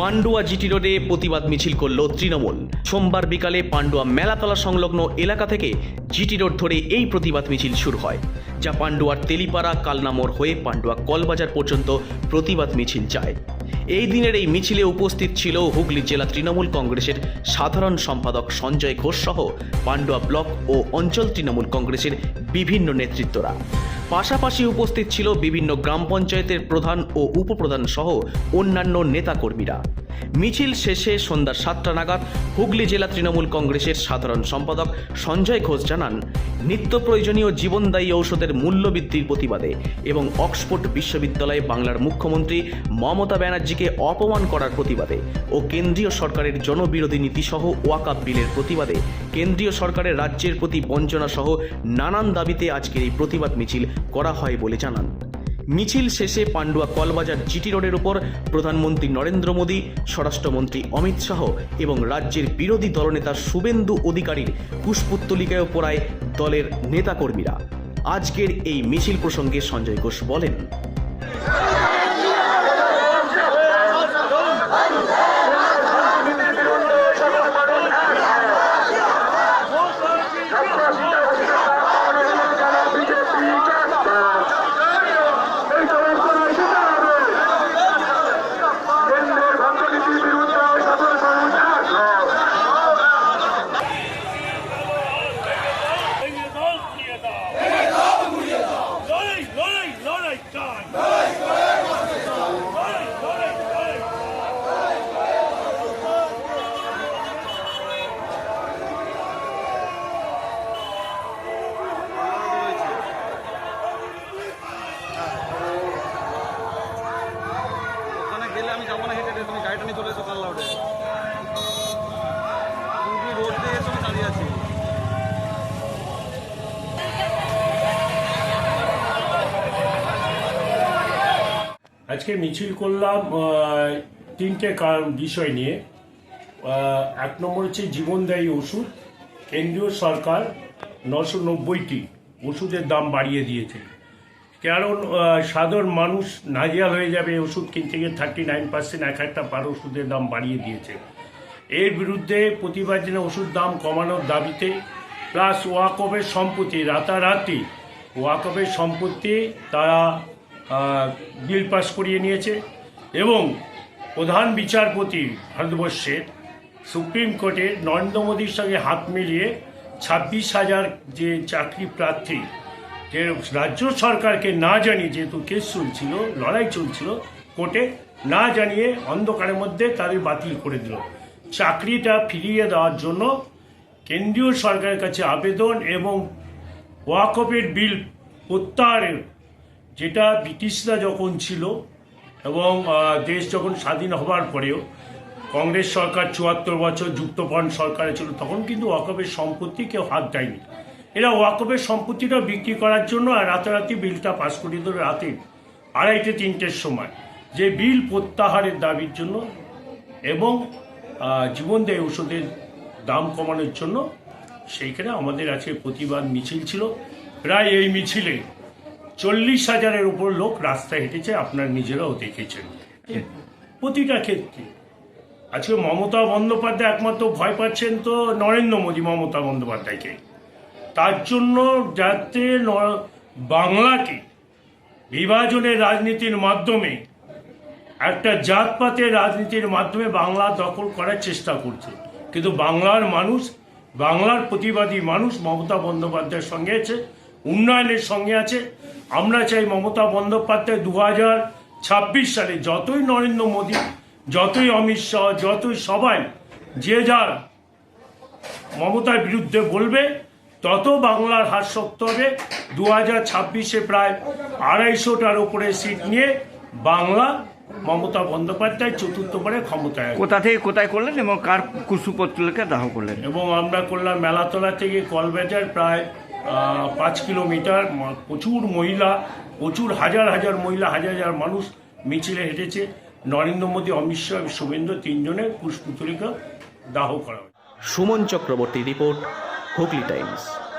Pandua GT রোডে প্রতিবাদ মিছিল করল তৃণমূল। সোমবার বিকালে পান্ডুয়া মেলাতলা সংলগ্ন এলাকা থেকে জিটি রোড ধরে এই প্রতিবাদ মিছিল শুরু হয়, যা পান্ডুয়ার তেলিপাড়া, কালনামোড় হয়ে পান্ডুয়া কলবাজার পর্যন্ত প্রতিবাদ মিছিল যায় এই দিনের এই মিছিলে উপস্থিত ছিল হুগলি জেলা তৃণমূল কংগ্রেসের সাধারণ সম্পাদক সঞ্জয় ঘোষ সহ পান্ডুয়া ব্লক ও অঞ্চল তৃণমূল কংগ্রেসের বিভিন্ন নেতৃত্বরা। পাশাপাশি উপস্থিত ছিল বিভিন্ন গ্রাম পঞ্চায়েতের প্রধান ও উপপ্রধান সহ অন্যান্য নেতাকর্মীরা। মিছিল শেষে সন্ধ্যা সাতটা নাগাদ হুগলি জেলা তৃণমূল কংগ্রেসের সাধারণ সম্পাদক সঞ্জয় ঘোষ জানান, নিত্য প্রয়োজনীয় জীবনদায়ী ঔষধের মূল্য বৃদ্ধির প্রতিবাদে এবং অক্সফোর্ড বিশ্ববিদ্যালয়ে বাংলার মুখ্যমন্ত্রী মমতা ব্যানার্জিকে অপমান করার প্রতিবাদে ও কেন্দ্রীয় সরকারের জনবিরোধী নীতিসহ ওয়াকাপ বিলের প্রতিবাদে কেন্দ্রীয় সরকারের রাজ্যের প্রতি বঞ্চনা সহ নানান দাবিতে আজকের এই প্রতিবাদ মিছিল করা হয় বলে জানান। মিছিল শেষে পান্ডুয়া কলবাজার জিটি রোডের উপর প্রধানমন্ত্রী নরেন্দ্র মোদী, স্বরাষ্ট্রমন্ত্রী অমিত শাহ এবং রাজ্যের বিরোধী দলনেতা শুভেন্দু অধিকারীর পুষ্পোত্তলিকায় পড়ায় দলের নেতাকর্মীরা। আজকের এই মিছিল প্রসঙ্গে সঞ্জয় ঘোষ বলেন ভেঙে দাও ঘুরিয়ে দাও লড়াই লড়াই লড়াই চাই লড়াই লড়াই লড়াই ওখানে গেলে আমি যাব না হেঁটে হেঁটে, তুমি আজকে মিছিল করলাম তিনটে কারণ বিষয় নিয়ে। এক নম্বর হচ্ছে জীবনদায়ী ওষুধ। কেন্দ্রীয় সরকার নশো নব্বইটি ওষুধের দাম বাড়িয়ে দিয়েছে। কারণ সাধারণ মানুষ নাজিয়াল হয়ে যাবে, ওষুধ কিনতে গিয়ে থার্টি নাইন পার্সেন্ট এক একটা পার ওষুধের দাম বাড়িয়ে দিয়েছে। এর বিরুদ্ধে প্রতিবাদ জন্য ওষুধ দাম কমানোর দাবিতে প্লাস ওয়াকফের সম্পত্তি, রাতারাতি ওয়াকফের সম্পত্তি তারা বিল পাস করিয়ে নিয়েছে এবং প্রধান বিচারপতি ভারতবর্ষের সুপ্রিম কোর্টের নরেন্দ্র মোদীর সঙ্গে হাত মিলিয়ে ছাব্বিশ হাজার যে চাকরি প্রার্থী যে রাজ্য সরকারকে না জানিয়ে যেহেতু কেস চলছিল, লড়াই চলছিল, কোর্টে না জানিয়ে অন্ধকারের মধ্যে তাদের বাতিল করে দিল। চাকরিটা ফিরিয়ে দেওয়ার জন্য কেন্দ্রীয় সরকারের কাছে আবেদন এবং ওয়াকফের বিল প্রত্যাহারের যেটা ব্রিটিশরা যখন ছিল এবং দেশ যখন স্বাধীন হবার পরেও কংগ্রেস সরকার চুয়াত্তর বছর যুক্তফ্রন্ট সরকারে ছিল, তখন কিন্তু ওয়াকফের সম্পত্তি কেউ হাত দেয়নি। এরা ওয়াকফের সম্পত্তিটা বিক্রি করার জন্য আর রাতারাতি বিলটা পাস করিয়ে দিল রাতে আড়াইটে তিনটের সময়। যে বিল প্রত্যাহারের দাবির জন্য এবং আহ, জীবনদায়ী ওষুধের দাম কমানোর জন্য সেইখানে আমাদের আজকে প্রতিবাদ মিছিল ছিল। প্রায় এই মিছিলে চল্লিশ হাজারের উপর লোক রাস্তায় হেঁটেছে আপনার নিজেরাও দেখেছেন। প্রতিটা ক্ষেত্রে। আজকে মমতা বন্দ্যোপাধ্যায় একমাত্র ভয় পাচ্ছেন তো নরেন্দ্র মোদী মমতা বন্দ্যোপাধ্যায়কে। তার জন্য যাতে বাংলাকে বিভাজনের রাজনীতির মাধ্যমে, একটা জাতপাতের রাজনীতির মাধ্যমে বাংলা দখল করার চেষ্টা করছে। কিন্তু বাংলার মানুষ, বাংলার প্রতিবাদী মানুষ মমতা বন্দ্যোপাধ্যায়ের সঙ্গে আছে, উন্নয়নের সঙ্গে আছে। আমরা চাই মমতা বন্দ্যোপাধ্যায় দু হাজার ছাব্বিশ সালে যতই নরেন্দ্র মোদী, যতই অমিত শাহ, যতই সবাই যে যার মমতার বিরুদ্ধে বলবে তত বাংলার হার শক্ত হবে। দু হাজার ছাব্বিশে প্রায় আড়াইশোটার উপরে সিট নিয়ে বাংলা মমতা বন্দ্যোপাধ্যায় চতুর্থবারে ক্ষমতায় কোথা থেকে কোথায় করলেন এবং কার কুসুপত্রকে দাহ করলেন? এবং আমরা করলাম মেলাতলা থেকে কলবাজার প্রায় পাঁচ কিলোমিটার। প্রচুর মহিলা প্রচুর হাজার হাজার মহিলা হাজার হাজার মানুষ মিছিলে হেঁটেছে। নরেন্দ্র মোদী অমিত শাহ এবং শুভেন্দু তিনজনের পুষ্পতুলিকা দাহ করা Suman Chakraborty report Hooghly Times.